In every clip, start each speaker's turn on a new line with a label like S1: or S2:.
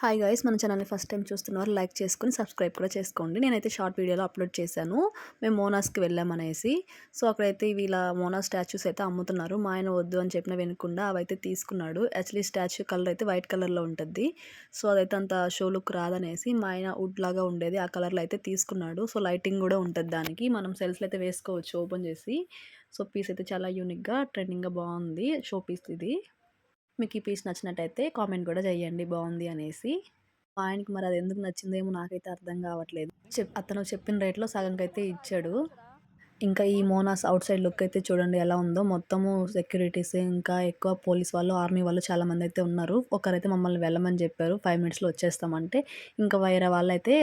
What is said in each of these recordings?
S1: Hi guys మన ఛానల్ని first time చూస్తున్నారు లైక్ చేసుకుని సబ్స్క్రైబ్ కూడా చేసుకోండి. నేనైతే షార్ట్ వీడియోలో అప్లోడ్ చేశాను. మేము మోనాస్కి వెళ్ళామనేసి సో అక్కడైతే వీళ్ళ మోనాస్ స్టాచ్యూస్ అయితే అమ్ముతున్నారు. మా ఆయన వద్దు అని చెప్పిన వినకుండా అవైతే తీసుకున్నాడు. యాక్చువల్లీ స్టాచ్యూ కలర్ అయితే వైట్ కలర్లో ఉంటుంది. సో అదైతే అంత షో లుక్ రాదనేసి మా ఆయన వుడ్ లాగా ఉండేది. ఆ కలర్లో అయితే తీసుకున్నాడు. సో లైటింగ్ కూడా ఉంటుంది దానికి. మనం సెల్స్లో అయితే వేసుకోవచ్చు ఓపెన్ చేసి. సో పీస్ అయితే చాలా యూనిక్గా ట్రెండింగ్గా బాగుంది. షో పీస్ ఇది. మీకు ఈ పీస్ నచ్చినట్టయితే కామెంట్ కూడా చేయండి బాగుంది అనేసి. మా ఆయనకి మరి అది ఎందుకు నచ్చిందేమో నాకైతే అర్థం కావట్లేదు. చెప్ అతను చెప్పిన రేట్లో సగంకైతే ఇచ్చాడు. ఇంకా ఈ మోనాస్ అవుట్ సైడ్ లుక్ అయితే చూడండి ఎలా ఉందో. మొత్తము సెక్యూరిటీస్ ఇంకా ఎక్కువ పోలీస్ వాళ్ళు ఆర్మీ వాళ్ళు చాలామంది అయితే ఉన్నారు. ఒకరైతే మమ్మల్ని వెళ్ళమని చెప్పారు. ఫైవ్ మినిట్స్లో వచ్చేస్తామంటే. ఇంకా వేరే వాళ్ళైతే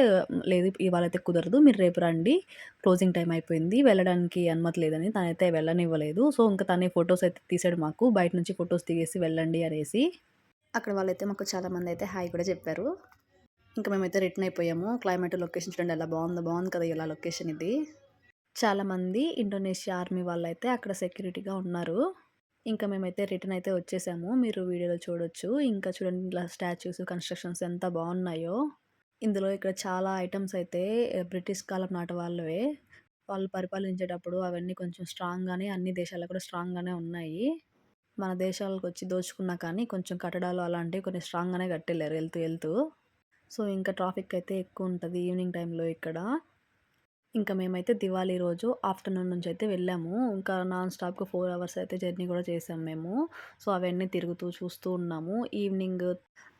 S1: లేదు ఇవాళ అయితే కుదరదు మీరు రేపు రండి. క్లోజింగ్ టైం అయిపోయింది. వెళ్ళడానికి అనుమతి లేదని తనైతే వెళ్ళనివ్వలేదు. సో ఇంకా తనే ఫొటోస్ అయితే తీసాడు మాకు. బయట నుంచి ఫొటోస్ తీసేసి వెళ్ళండి అనేసి. అక్కడ వాళ్ళైతే మాకు చాలామంది అయితే హాయ్ కూడా చెప్పారు. ఇంకా మేమైతే రిటర్న్ అయిపోయాము. క్లైమేట్ లొకేషన్ చూడండి ఎలా బాగుందో. బాగుంది కదా ఇలా లొకేషన్ ఇది. చాలామంది ఇండోనేషియా ఆర్మీ వాళ్ళైతే అక్కడ సెక్యూరిటీగా ఉన్నారు. ఇంకా మేమైతే రిటర్న్ అయితే వచ్చేసాము. మీరు వీడియోలో చూడొచ్చు. ఇంకా చూడండి ఇలా స్టాచ్యూస్ కన్స్ట్రక్షన్స్ ఎంత బాగున్నాయో. ఇందులో ఇక్కడ చాలా ఐటమ్స్ అయితే బ్రిటిష్ కాలం నాటి వాళ్ళవే. వాళ్ళు పరిపాలించేటప్పుడు అవన్నీ కొంచెం స్ట్రాంగ్గానే అన్ని దేశాల్లో కూడా స్ట్రాంగ్గానే ఉన్నాయి. మన దేశాలకు వచ్చి దోచుకున్నా కానీ కొంచెం కట్టడాలు అలాంటివి కొన్ని స్ట్రాంగ్గానే కట్టలేరు వెళ్తూ వెళ్తూ. సో ఇంకా ట్రాఫిక్ అయితే ఎక్కువ ఉంటుంది ఈవినింగ్ టైంలో ఇక్కడ. ఇంకా మేమైతే దివాళీ రోజు ఆఫ్టర్నూన్ నుంచి అయితే వెళ్ళాము. ఇంకా నాన్ స్టాప్గా ఫోర్ అవర్స్ అయితే జర్నీ కూడా చేసాము మేము. సో అవన్నీ తిరుగుతూ చూస్తూ ఉన్నాము. ఈవినింగ్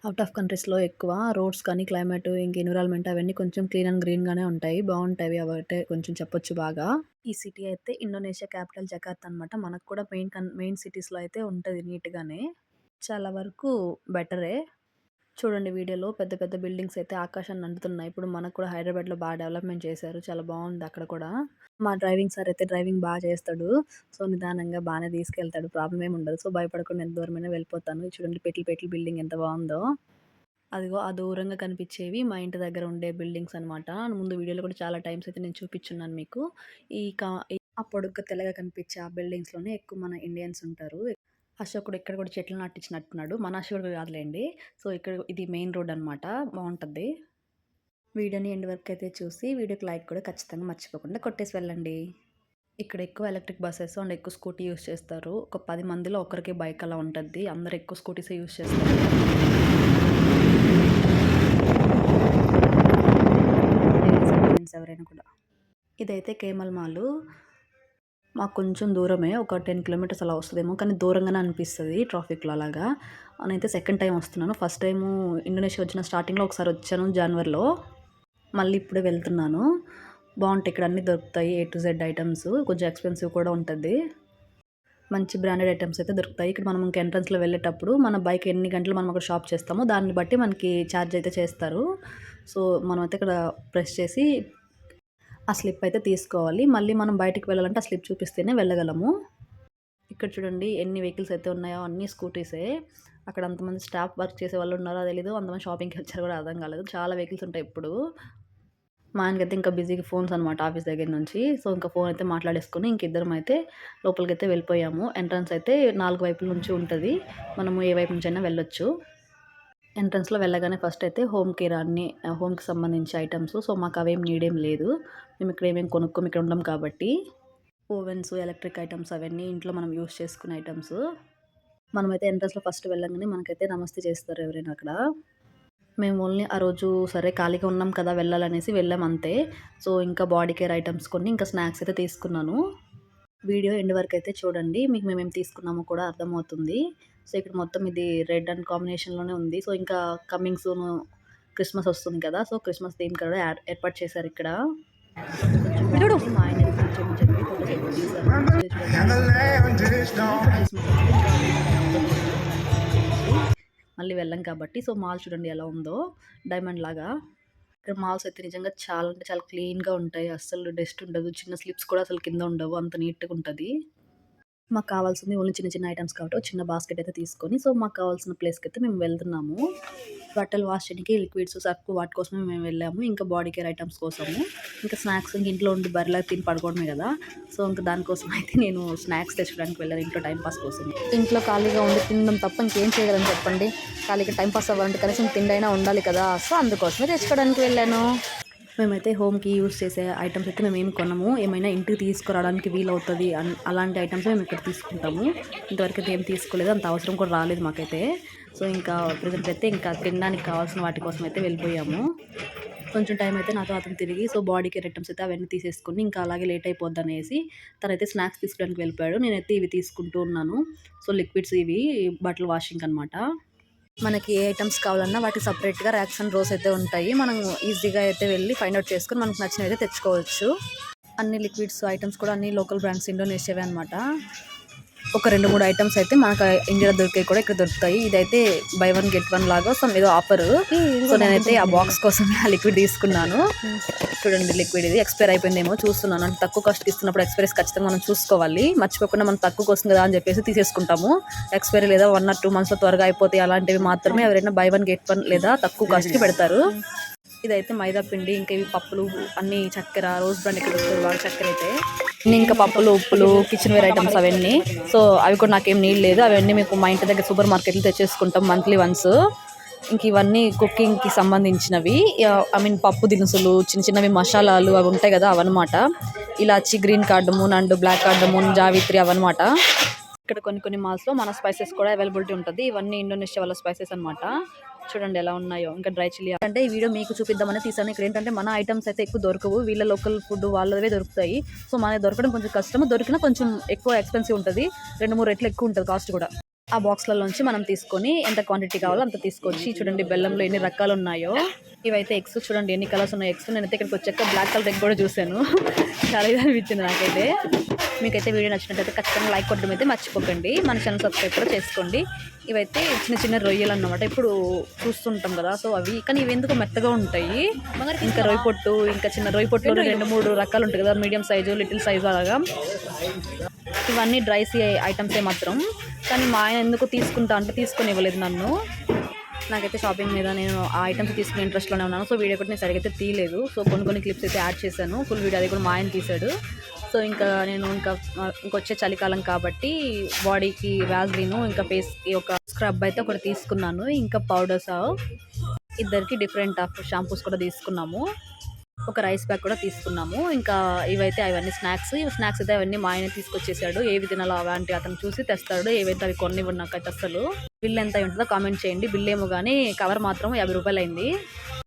S1: అవుట్ ఆఫ్ కంట్రీస్లో ఎక్కువ రోడ్స్ కానీ క్లైమేట్ ఇంక ఎన్విరాన్మెంట్ అవన్నీ కొంచెం క్లీన్ అండ్ గ్రీన్గానే ఉంటాయి. బాగుంటాయి. అవైతే కొంచెం చెప్పొచ్చు బాగా. ఈ సిటీ అయితే ఇండోనేషియా క్యాపిటల్ జకార్త్ అనమాట మనకు కూడా మెయిన్ కన్ మెయిన్ సిటీస్లో అయితే ఉంటుంది నీట్గానే. చాలా వరకు బెటరే. చూడండి వీడియోలో పెద్ద పెద్ద బిల్డింగ్స్ అయితే ఆకాశాన్ని అంటుతున్నాయి. ఇప్పుడు మనకు కూడా హైదరాబాద్లో బాగా డెవలప్మెంట్ చేశారు. చాలా బాగుంది అక్కడ కూడా. మా డ్రైవింగ్ సార్ అయితే డ్రైవింగ్ బాగా చేస్తాడు. సో నిదానంగా బాగానే తీసుకెళ్తాడు. ప్రాబ్లం ఏమి ఉండదు. సో భయపడకుండా ఎంత దూరమైనా వెళ్ళిపోతాను. చూడండి పెట్లు పెట్లు బిల్డింగ్ ఎంత బాగుందో. అదిగో ఆ దూరంగా కనిపించేవి మా ఇంటి దగ్గర ఉండే బిల్డింగ్స్ అనమాట ముందు వీడియోలో కూడా చాలా టైమ్స్ అయితే నేను చూపించున్నాను మీకు. ఈ కా ఆ పొడుగ్గా తెల్లగా కనిపించే ఆ బిల్డింగ్స్లోనే ఎక్కువ మన ఇండియన్స్ ఉంటారు. అశోకుడు ఇక్కడ కూడా చెట్లు నాటించినట్టున్నాడు. మన అశోకుడు కాదులేండి. సో ఇక్కడ ఇది మెయిన్ రోడ్ అనమాట బాగుంటుంది. వీడియోని ఎండ్ వరకు అయితే చూసి వీడియోకి లైక్ కూడా ఖచ్చితంగా మర్చిపోకుండా కొట్టేసి వెళ్ళండి. ఇక్కడ ఎక్కువ ఎలక్ట్రిక్ బస్సెస్ అండ్ ఎక్కువ స్కూటీ యూస్ చేస్తారు. ఒక పది మందిలో ఒకరికి బైక్ అలా ఉంటుంది. అందరు ఎక్కువ స్కూటీసే యూస్ చేస్తారు. ఎవరైనా కూడా. ఇదైతే కేమల్ మాలు. మాకు కొంచెం దూరమే ఒక టెన్ కిలోమీటర్స్ అలా వస్తుందేమో కానీ దూరంగానే అనిపిస్తుంది ట్రాఫిక్లో అలాగా. నేనైతే సెకండ్ టైం వస్తున్నాను. ఫస్ట్ టైము ఇండోనేషియా వచ్చిన స్టార్టింగ్లో ఒకసారి వచ్చాను జనవరిలో. మళ్ళీ ఇప్పుడే వెళ్తున్నాను. బాగుంటాయి ఇక్కడ అన్నీ దొరుకుతాయి ఏ టు జెడ్ ఐటమ్స్ కొంచెం ఎక్స్పెన్సివ్ కూడా ఉంటుంది. మంచి బ్రాండెడ్ ఐటమ్స్ అయితే దొరుకుతాయి. ఇక్కడ మనం ఇంకా ఎంట్రన్స్లో వెళ్ళేటప్పుడు మన బైక్ ఎన్ని గంటలు మనం అక్కడ షాప్ చేస్తామో దాన్ని బట్టి మనకి ఛార్జ్ అయితే చేస్తారు. సో మనమైతే ఇక్కడ ప్రెస్ చేసి ఆ స్లిప్ అయితే తీసుకోవాలి. మళ్ళీ మనం బయటికి వెళ్ళాలంటే ఆ స్లిప్ చూపిస్తేనే వెళ్ళగలము. ఇక్కడ చూడండి ఎన్ని వెహికల్స్ అయితే ఉన్నాయో అన్ని స్కూటీసే అక్కడ అంతమంది స్టాఫ్ వర్క్ చేసే వాళ్ళు ఉన్నారో తెలీదు. అంతమంది షాపింగ్కి వచ్చారు కూడా అర్థం కాలేదు. చాలా వెహికల్స్ ఉంటాయి ఇప్పుడు. మా ఆయనకైతే ఇంకా బిజీగా ఫోన్స్ అనమాట ఆఫీస్ దగ్గర నుంచి. సో ఇంకా ఫోన్ అయితే మాట్లాడేసుకుని ఇంక ఇద్దరం అయితే లోపలికి అయితే వెళ్ళిపోయాము. ఎంట్రన్స్ అయితే నాలుగు వైపుల నుంచి ఉంటుంది. మనము ఏ వైపు నుంచి అయినా వెళ్ళొచ్చు. ఎంట్రన్స్లో వెళ్ళగానే ఫస్ట్ అయితే హోమ్ కేర్ అన్ని హోమ్కి సంబంధించి ఐటమ్స్. సో మాకు అవేం నీడేం లేదు. మేము ఇక్కడ ఏమేమి కొనుక్కోము ఇక్కడ ఉండం కాబట్టి. ఓవెన్స్ ఎలక్ట్రిక్ ఐటమ్స్ అవన్నీ ఇంట్లో మనం యూస్ చేసుకునే ఐటమ్స్. మనమైతే ఎంట్రన్స్లో ఫస్ట్ వెళ్ళగానే మనకైతే నమస్తే చేస్తారు ఎవరైనా అక్కడ. మేము ఓన్లీ ఆ రోజు సరే ఖాళీగా ఉన్నాం కదా వెళ్ళాలనేసి వెళ్ళాం అంతే. సో ఇంకా బాడీ కేర్ ఐటమ్స్ కొన్ని ఇంకా స్నాక్స్ అయితే తీసుకున్నాను. వీడియో ఎండ్ వరకు అయితే చూడండి మీకు మేమేం తీసుకున్నామో కూడా అర్థమవుతుంది. సో ఇక్కడ మొత్తం ఇది రెడ్ అండ్ కాంబినేషన్లోనే ఉంది. సో ఇంకా కమింగ్ సూన్ క్రిస్మస్ వస్తుంది కదా సో క్రిస్మస్ థీమ్ కూడా ఏర్పాటు చేశారు ఇక్కడ. మళ్ళీ వెళ్ళాం కాబట్టి సో మాల్ చూడండి ఎలా ఉందో. డైమండ్ లాగా. ఇక్కడ మాల్స్ అయితే నిజంగా చాలా అంటే చాలా క్లీన్గా ఉంటాయి. అస్సలు డస్ట్ ఉండదు. చిన్న స్లిప్స్ కూడా అసలు కింద ఉండవు. అంత నీట్గా ఉంటుంది. మాకు కావాల్సింది ఓన్లీ చిన్న చిన్న ఐటమ్స్ కాబట్టి ఒక చిన్న బాస్కెట్ అయితే తీసుకొని సో మాకు కావాల్సిన ప్లేస్కి అయితే మేము వెళ్తున్నాము. బట్టలు వాష్ చేయడానికి లిక్విడ్స్ సర్ఫ్ వాటి కోసమే మేము వెళ్ళాము. ఇంకా బాడీ కేర్ ఐటమ్స్ కోసము. ఇంకా స్నాక్స్ ఇంక ఇంట్లో ఉండి బర్రెలా తిని పడుకోవడమే కదా. సో ఇంకా దానికోసం అయితే నేను స్నాక్స్ తెచ్చుకోవడానికి వెళ్ళాను. ఇంట్లో టైంపాస్ కోసం. ఇంట్లో ఖాళీగా ఉండి తినడం తప్ప ఇంకేం చేయగలని చెప్పండి? ఖాళీగా టైంపాస్ అవ్వాలంటే కనీసం తిండైనా ఉండాలి కదా. సో అందుకోసమే తెచ్చుకోవడానికి వెళ్ళాను. మేమైతే హోమ్కి యూస్ చేసే ఐటమ్స్ అయితే మేము ఏమి కొనము. ఏమైనా ఇంటికి తీసుకురావడానికి వీలవుతుంది అన్ అలాంటి ఐటమ్స్ మేము ఇక్కడ తీసుకుంటాము. ఇంతవరకు అయితే ఏం తీసుకోలేదు. అంత అవసరం కూడా రాలేదు మాకైతే. సో ఇంకా ప్రజెంట్ అయితే ఇంకా తినడానికి కావాల్సిన వాటి కోసం అయితే వెళ్ళిపోయాము. కొంచెం టైం అయితే నాతో అతను తిరిగి సో బాడీ కేర్ ఐటమ్స్ అయితే అవన్నీ తీసేసుకుని ఇంకా అలాగే లేట్ అయిపోద్ది అనేసి తనైతే స్నాక్స్ తీసుకోవడానికి వెళ్ళిపోయాడు. నేనైతే ఇవి తీసుకుంటూ ఉన్నాను. సో లిక్విడ్స్ ఇవి బట్టలు వాషింగ్ అనమాట మనకి ఏ ఐటమ్స్ కావాలన్నా వాటికి సపరేట్గా ర్యాక్స్ అండ్ రోస్ అయితే ఉంటాయి. మనం ఈజీగా అయితే వెళ్ళి ఫైండ్ అవుట్ చేసుకొని మనకు నచ్చినవి అయితే తెచ్చుకోవచ్చు. అన్ని లిక్విడ్స్ ఐటమ్స్ కూడా అన్ని లోకల్ బ్రాండ్స్ ఇండోనేషియావే అనమాట ఒక రెండు మూడు ఐటమ్స్ అయితే మనకు ఇండియాలో దొరికాయి కూడా ఇక్కడ దొరుకుతాయి. ఇదైతే బై వన్ గెట్ వన్ లాగా సమ్ ఏదో ఆఫర్ సో నేనైతే ఆ బాక్స్ కోసం ఆ లిక్విడ్ తీసుకున్నాను. చూడండి లిక్విడ్ ఇది ఎక్స్పైర్ అయిపోయిందేమో చూస్తున్నాను. అంటే తక్కువ కాస్ట్కి ఇస్తున్నప్పుడు ఎక్స్పైరీస్ ఖచ్చితంగా మనం చూసుకోవాలి. మర్చిపోకుండా మనం తక్కువ వస్తుంది కదా అని చెప్పేసి తీసేసుకుంటాము. ఎక్స్పైరీ లేదా వన్ ఆర్ టూ మంత్స్లో త్వరగా అయిపోతాయి. అలాంటివి మాత్రమే ఎవరైనా బై వన్ గెట్ వన్ లేదా తక్కువ కాస్ట్కి పెడతారు. ఇదైతే మైదా పిండి ఇంకా ఇవి పప్పులు అన్ని చక్కెర రోజ్ బ్రాండ్ ఇక్కడ చక్కెర అయితే. ఇంకా పప్పులు ఉప్పులు కిచెన్ వేర్ ఐటమ్స్ అవన్నీ. సో అవి కూడా నాకేం నీళ్ళు లేదు. అవన్నీ మీకు మా ఇంటి దగ్గర సూపర్ మార్కెట్లో తెచ్చేసుకుంటాం మంత్లీ వన్స్ ఇంక ఇవన్నీ కుకింగ్కి సంబంధించినవి. ఐ మీన్ పప్పు దినుసులు చిన్న చిన్నవి మసాలాలు అవి ఉంటాయి కదా అవన్నమాట. ఇలాచి green cardamom and black cardamom javitri అవన్నమాట. ఇక్కడ కొన్ని కొన్ని మాల్స్లో మన స్పైసెస్ కూడా అవైలబిలిటీ ఉంటుంది. ఇవన్నీ ఇండోనేషియా వాళ్ళ స్పైసెస్ అన్నమాట. చూడండి ఎలా ఉన్నాయో. ఇంకా డ్రై చిల్లీ అంటే ఈ వీడియో మీకు చూపిద్దామని తీసాను. ఇక్కడ ఏంటంటే మన ఐటమ్స్ అయితే ఎక్కువ దొరకవు. వీళ్ళ లోకల్ ఫుడ్ వాళ్ళవే దొరుకుతాయి. సో మన దొరకడం కొంచెం కష్టం దొరికినా కొంచెం ఎక్కువ ఎక్స్పెన్సివ్ ఉంటుంది. రెండు మూడు రెట్లు ఎక్కువ ఉంటుంది కాస్ట్ కూడా. ఆ బాక్స్లలోంచి మనం తీసుకొని ఎంత క్వాంటిటీ కావాలో అంత తీసుకొచ్చి చూడండి బెల్లంలో ఎన్ని రకాలు ఉన్నాయో. ఇవైతే ఎగ్స్. చూడండి ఎన్ని కలర్స్ ఉన్నాయి ఎగ్స్. నేనైతే ఇక్కడికి వచ్చాక బ్లాక్ కలర్ ఎగ్ కూడా చూశాను. చాలా ఇది అనిపించింది నాకైతే. మీకైతే వీడియో నచ్చినట్టయితే ఖచ్చితంగా లైక్ కొట్టడం అయితే మర్చిపోకండి. మన ఛానల్ సబ్స్క్రైబ్ కూడా చేసుకోండి. ఇవైతే చిన్న చిన్న రొయ్యలు అన్నమాట. ఇప్పుడు చూస్తుంటాం కదా సో అవి కానీ ఇవి ఎందుకు మెత్తగా ఉంటాయి. ఇంకా రొయ్య పొట్టు ఇంకా చిన్న రొయ్య పొట్టులో రెండు మూడు రకాలు ఉంటాయి కదా మీడియం సైజు లిటిల్ సైజు అలాగా. ఇవన్నీ డ్రై సీ ఐటమ్సే మాత్రం. కానీ మా ఆయన ఎందుకు తీసుకుంటా అంటే తీసుకొని ఇవ్వలేదు నన్ను. నాకైతే షాపింగ్ మీద నేను ఆ ఐటమ్స్ తీసుకునే ఇంట్రెస్ట్లోనే ఉన్నాను. సో వీడియో కూడా నేను సరిగ్గా తీయలేదు. సో కొన్ని కొన్ని క్లిప్స్ అయితే యాడ్ చేశాను. ఫుల్ వీడియో అది కూడా మా ఆయన తీశాడు. సో ఇంకా నేను ఇంకా ఇంకొచ్చే చలికాలం కాబట్టి బాడీకి వ్యాజ్లీను ఇంకా ఫేస్కి ఒక స్క్రబ్ అయితే ఒకటి తీసుకున్నాను ఇంకా పౌడర్స్ ఇద్దరికి డిఫరెంట్ ఆఫ్ షాంపూస్ కూడా తీసుకున్నాము. ఒక రైస్ బ్యాగ్ కూడా తీసుకున్నాము. ఇంకా ఇవైతే అవన్నీ స్నాక్స్ ఇవి స్నాక్స్ అయితే అవన్నీ మా ఆయన తీసుకొచ్చేసాడు. ఏవి తినాలో అలాంటి అతను చూసి తెస్తాడు. ఏవైతే అవి కొన్ని నాకైతే అసలు బిల్ ఎంత ఉంటుందో కామెంట్ చేయండి. బిల్ ఏమో కానీ కవర్ మాత్రం యాభై రూపాయలు అయింది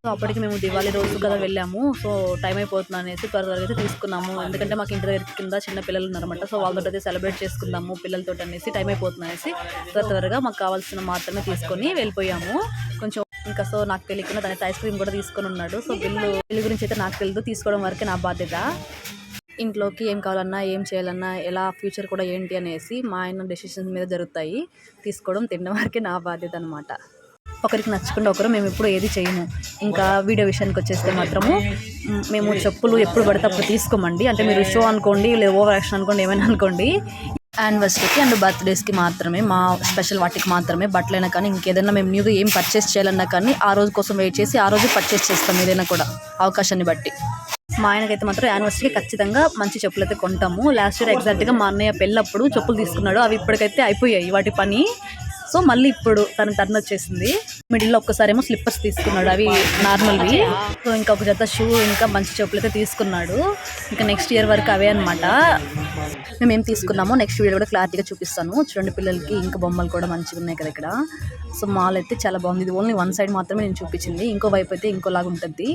S1: అప్పటికి మేము దివాళీ రోజు కదా వెళ్ళాము. సో టైం అయిపోతుంది అనేసి త్వర త్వరగా అయితే తీసుకున్నాము. ఎందుకంటే మాకు ఇంటి దగ్గర కింద చిన్న పిల్లలు ఉన్నారన్నమాట. సో వాళ్ళతో అయితే సెలబ్రేట్ చేసుకుందాము పిల్లలతో అనేసి టైం అయిపోతుంది అనేసి త్వర త్వరగా మాకు కావాల్సిన మాత్రమే తీసుకొని వెళ్ళిపోయాము. కొంచెం ఇంకా సో నాకు తెలియకుండా దాని ఐస్ క్రీమ్ కూడా తీసుకొని ఉన్నాడు. సో బిల్లు బిల్లు గురించి అయితే నాకు తెలియదు తీసుకోవడం వరకే నా బాధ్యత. ఇంట్లోకి ఏం కావాలన్నా ఏం చేయాలన్నా ఎలా ఫ్యూచర్ కూడా ఏంటి అనేసి మా ఆయన డెసిషన్స్ మీద జరుగుతాయి. తీసుకోవడం తినడం వరకే నా బాధ్యత అనమాట ఒకరికి నచ్చకుండా ఒకరు మేము ఎప్పుడు ఏది చేయము. ఇంకా వీడియో విషయానికి వచ్చేస్తే మాత్రము మేము చెప్పులు ఎప్పుడు పడితే అప్పుడు తీసుకోమండి. అంటే మీరు షో అనుకోండి లేదా ఓవర్ యాక్షన్ అనుకోండి ఏమైనా అనుకోండి. యానివర్సరీకి అండ్ బర్త్డేస్కి మాత్రమే మా స్పెషల్ వాటికి మాత్రమే బట్టలైనా కానీ ఇంకేదైనా మేము న్యూగా ఏం పర్చేస్ చేయాలన్నా కానీ ఆ రోజు కోసం వెయిట్ చేసి ఆ రోజు పర్చేస్ చేస్తాం ఏదైనా కూడా అవకాశాన్ని బట్టి. మా ఆయనకైతే మాత్రం యానివర్సరీకి ఖచ్చితంగా మంచి చెప్పులు అయితే కొంటాము. లాస్ట్ ఇయర్ ఎగ్జాక్ట్గా మా అన్నయ్య పెళ్ళప్పుడు చెప్పులు తీసుకున్నాడు. అవి ఇప్పటికైతే అయిపోయాయి. వాటి పని సో మళ్ళీ ఇప్పుడు తన టర్న్ వచ్చేసింది. మిడిల్లో ఒక్కసారేమో స్లిప్పర్స్ తీసుకున్నాడు అవి నార్మల్వి. సో ఇంకా ఒక జత షూ ఇంకా మంచి చెప్పులు అయితే తీసుకున్నాడు. ఇంకా నెక్స్ట్ ఇయర్ వరకు అవే అనమాట మేము ఏం తీసుకున్నామో నెక్స్ట్ వీడియో కూడా క్లారిటీగా చూపిస్తాను. చూడండి పిల్లలకి ఇంకా బొమ్మలు కూడా మంచిగా ఉన్నాయి కదా ఇక్కడ. సో మాల్ అయితే చాలా బాగుంది. ఇది ఓన్లీ వన్ సైడ్ మాత్రమే నేను చూపించింది. ఇంకో వైపు అయితే ఇంకోలాగా ఉంటుంది.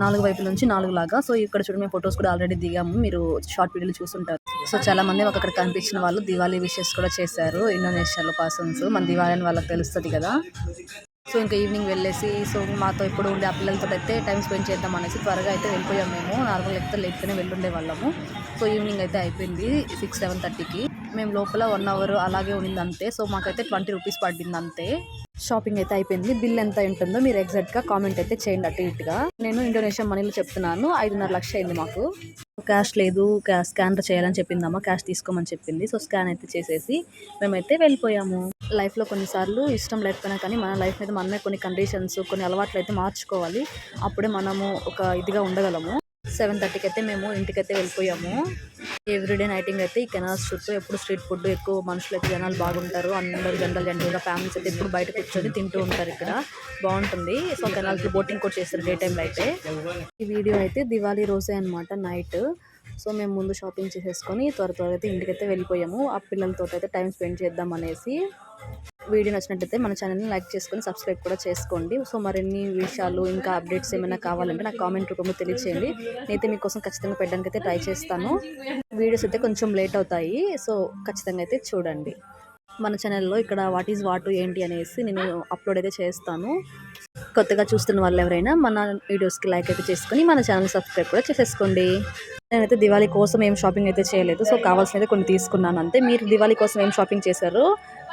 S1: నాలుగు వైపుల నుంచి నాలుగు లాగా సో ఇక్కడ చూడండి మేము ఫొటోస్ కూడా ఆల్రెడీ దిగాము. మీరు షార్ట్ వీడియోలు చూసుంటారు సో చాలా మంది మాకు అక్కడ కనిపించిన వాళ్ళు దివాళీ విషెస్ కూడా చేశారు. ఇండోనేషియాలో పర్సన్స్. మన దివాళీ అని వాళ్ళకి తెలుస్తుంది కదా. సో ఇంకా ఈవినింగ్ వెళ్ళేసి సో మాతో ఇప్పుడు ఉండే ఆ పిల్లలతో అయితే టైం స్పెండ్ చేద్దాం అనేసి త్వరగా అయితే వెళ్ళిపోయాం మేము. నార్మల్ అయితే లేకపోతే వెళ్ళుండే వాళ్ళము. సో ఈవినింగ్ అయితే అయిపోయింది సిక్స్ సెవెన్ థర్టీకి. మేము లోపల వన్ అవర్ అలాగే ఉండింది అంతే సో మాకైతే ట్వంటీ రూపీస్ పడింది అంతే. షాపింగ్ అయితే అయిపోయింది. బిల్ ఎంత ఉంటుందో మీరు ఎగ్జాక్ట్గా కామెంట్ అయితే చేయండి అటు ఇటుగా. నేను ఇండోనేషియా మనీలో చెప్తున్నాను. ఐదున్నర లక్ష అయింది మాకు. క్యాష్ లేదు క్యాష్ స్కాన్ చేయాలని చెప్పిందమ్మా క్యాష్ తీసుకోమని చెప్పింది. సో స్కాన్ అయితే చేసేసి మేమైతే వెళ్ళిపోయాము. లైఫ్లో కొన్నిసార్లు ఇష్టం లేకపోయినా కానీ మన లైఫ్ మీద మనమే కొన్ని కండిషన్స్ కొన్ని అలవాట్లు అయితే మార్చుకోవాలి. అప్పుడే మనము ఒక ఇదిగా ఉండగలము. సెవెన్ థర్టీకి అయితే మేము ఇంటికైతే వెళ్ళిపోయాము. ఎవ్రీడే నైటింగ్ అయితే ఈ కెనాల్స్ చుట్టూ ఎప్పుడు స్ట్రీట్ ఫుడ్ ఎక్కువ మనుషులు అయితే జనాలు బాగుంటారు. అందరూ జనరల్ జనరల్గా ఫ్యామిలీస్ అయితే ఎప్పుడు బయట కూర్చొని తింటూ ఉంటారు ఇక్కడ. బాగుంటుంది. సో కెనాల్స్ బోటింగ్ కూడా చేస్తారు డే టైంలో అయితే. ఈ వీడియో అయితే దివాళీ రోజే అనమాట నైట్. సో మేము ముందు షాపింగ్ చేసేసుకొని త్వర త్వరగా అయితే ఇంటికైతే వెళ్ళిపోయాము. ఆ పిల్లలతో అయితే టైం స్పెండ్ చేద్దాం అనేసి. వీడియో నచ్చినట్లయితే మన ఛానల్ని లైక్ చేసుకొని సబ్స్క్రైబ్ కూడా చేసుకోండి. సో మరిన్ని విషయాలు ఇంకా అప్డేట్స్ ఏమైనా కావాలంటే నాకు కామెంట్ రూపంలో తెలియచేయండి. నేనైతే మీకోసం ఖచ్చితంగా పెట్టడానికి అయితే ట్రై చేస్తాను. వీడియోస్ అయితే కొంచెం లేట్ అవుతాయి. సో ఖచ్చితంగా అయితే చూడండి. మన ఛానల్లో ఇక్కడ వాట్ ఈజ్ వాట్ ఏంటి అనేసి నేను అప్లోడ్ అయితే చేస్తాను. కొత్తగా చూస్తున్న వాళ్ళు ఎవరైనా మన వీడియోస్కి లైక్ అయితే చేసుకొని మన ఛానల్ సబ్స్క్రైబ్ కూడా చేసేసుకోండి. నేనైతే దివాళీ కోసం ఏం షాపింగ్ అయితే చేయలేదు. సో కావాల్సినది కొన్ని తీసుకున్నాను అంతే. మీరు దివాళీ కోసం ఏం షాపింగ్ చేశారు?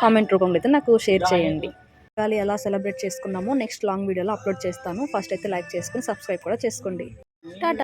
S1: కామెంట్ రూపంలో అయితే నాకు షేర్ చేయండి. దివాళీ ఎలా సెలబ్రేట్ చేసుకున్నామో నెక్స్ట్ లాంగ్ వీడియోలో అప్లోడ్ చేస్తాను. ఫస్ట్ అయితే లైక్ చేసుకొని సబ్స్క్రైబ్ కూడా చేసుకోండి. టాటా.